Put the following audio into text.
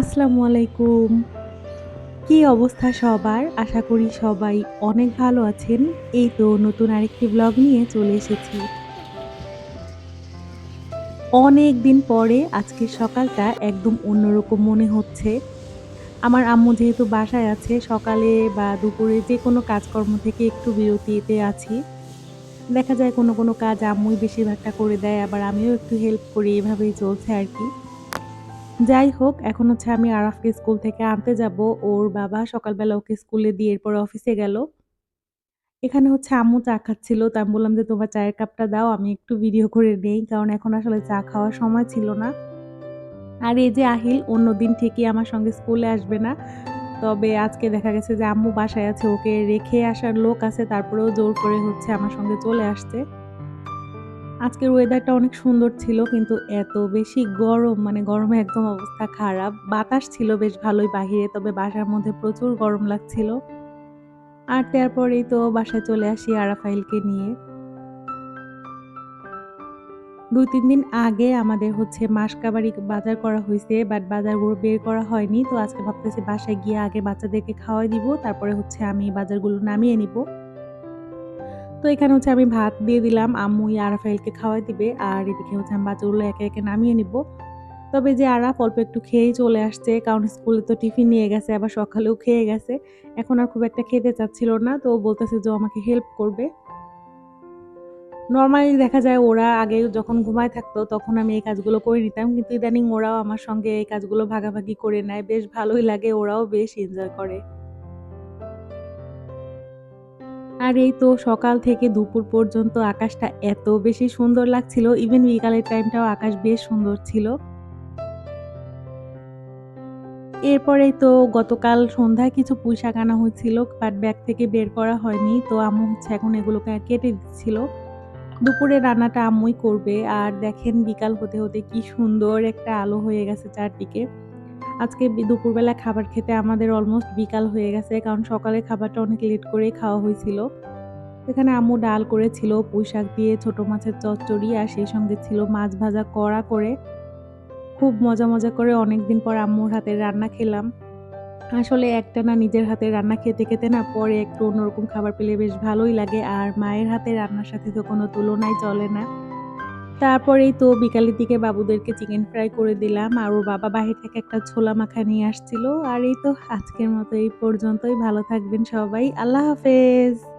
আসসালামু আলাইকুম। কি অবস্থা সবার? আশা করি সবাই অনেক ভালো আছেন। এই তো নতুন আরেকটি ব্লগ নিয়ে চলে এসেছি। অনেক দিন পরে আজকের সকালটা একদম অন্যরকম মনে হচ্ছে। আমার আম্মু যেহেতু বাসায় আছে সকালে বা দুপুরে যে কোনো কাজকর্ম থেকে একটু বিরতিতে আছি। দেখা যায় কোনো, কোনো কাজ আম্মুই বেশিরভাগটা করে দেয় আবার আমিও একটু হেল্প করি এভাবেই চলছে আরকি। যাই হোক, এখন হচ্ছে আমি আরাফকে স্কুল থেকে আনতে যাব। ওর বাবা সকালবেলা ওকে স্কুলে দিয়ে এরপরে অফিসে গেল। এখানে হচ্ছে আম্মু চা খাচ্ছিল। তো আমি বললাম যে, "তোমার চায়ের কাপটা দাও, আমি একটু ভিডিও করে নেই।" কারণ এখন আসলে চা খাওয়ার সময় ছিল না। আর এই যে আহিল অন্যদিন ঠিকই আমার সঙ্গে স্কুলে আসবে না। তবে আজকে দেখা গেছে যে আম্মু বাসায় আছে, ওকে রেখে আসার লোক আছে তারপরেও জোর করে হচ্ছে আমার সঙ্গে চলে আসছে। আজকের ওয়েদারটা অনেক সুন্দর ছিল, কিন্তু এত বেশি গরম মানে গরমে একদম অবস্থা খারাপ। বাতাস ছিল বেশ ভালোই বাহিরে, তবে বাসার মধ্যে প্রচুর গরম লাগছিল। আর তারপরেই তো বাসায় চলে আসি আরাফাইলকে নিয়ে। ২-৩ দিন আগে আমাদের হচ্ছে মাসকাবাড়ি বাজার করা হয়েছে বাট বাজারগুলো বের করা হয়নি। তো আজকে ভাবতেছি বাসায় গিয়ে আগে বাচ্চাদেরকে খাওয়াই দিব। তারপরে হচ্ছে আমি বাজারগুলো নামিয়ে নিব। তো এখানে হচ্ছে আমি ভাত দিয়ে দিলাম। আম্মুই আরাফাইলকে খাওয়াই দিবে। আর এদিকে হচ্ছে আমি বাচ্চাগুলো একে, একে নামিয়ে নিব। তবে যে আরাফ অল্প একটু খেয়েই চলে আসছে। কারণ স্কুলে তো টিফিন নিয়ে গেছে আবার সকালেও খেয়ে গেছে। এখন আর খুব একটা খেতে চাচ্ছিল না। তো বলতেছে যে আমাকে হেল্প করবে। নরমালি দেখা যায় ওরা আগে যখন ঘুমায় থাকতো তখন আমি এই কাজগুলো করে নিতাম। কিন্তু ইদানিং ওরাও আমার সঙ্গে এই কাজগুলো ভাগাভাগি করে নেয়। বেশ ভালোই লাগে ওরাও বেশ এনজয় করে। আর এই তো সকাল থেকে দুপুর পর্যন্ত আকাশটা এত বেশি সুন্দর লাগছিল। ইভেন বিকালের টাইমটাও আকাশ বেশ সুন্দর ছিল। এরপরেই তো গতকাল সন্ধ্যায় কিছু পুঁইশাক আনা হয়েছিল বাট ব্যাগ থেকে বের করা হয়নি। তো আম্মু হচ্ছে এখন এগুলোকে কেটে দিচ্ছিল। দুপুরে রান্নাটা আম্মুই করবে। আর দেখেন বিকাল হতে, হতে কি সুন্দর একটা আলো হয়ে গেছে চারদিকে। আজকে দুপুরবেলা খাবার খেতে আমাদের অলমোস্ট বিকাল হয়ে গেছে। কারণ সকালের খাবারটা অনেক লেট করেই খাওয়া হয়েছিল। এখানে আম্মু ডাল করেছিল পুঁইশাক দিয়ে ছোট মাছের চচ্চড়ি আর সেই সঙ্গে ছিল মাছ ভাজা কড়া করে। খুব মজা, মজা করে অনেকদিন পর আম্মুর হাতের রান্না খেলাম। আসলে একটানা নিজের হাতের রান্না খেতে, খেতে না পরে একটু অন্যরকম খাবার পেলে বেশ ভালোই লাগে। আর মায়ের হাতে রান্নার সাথে তো কোনো তুলনাই চলে না। তারপরেই তো বিকালের দিকে বাবুদেরকে চিকেন ফ্রাই করে দিলাম। আর ওর বাবা বাহির থেকে একটা ছোলা মাখা নিয়ে আসছিল। আর এই তো আজকের মতো এই পর্যন্তই। ভালো থাকবেন সবাই। আল্লাহ হাফেজ।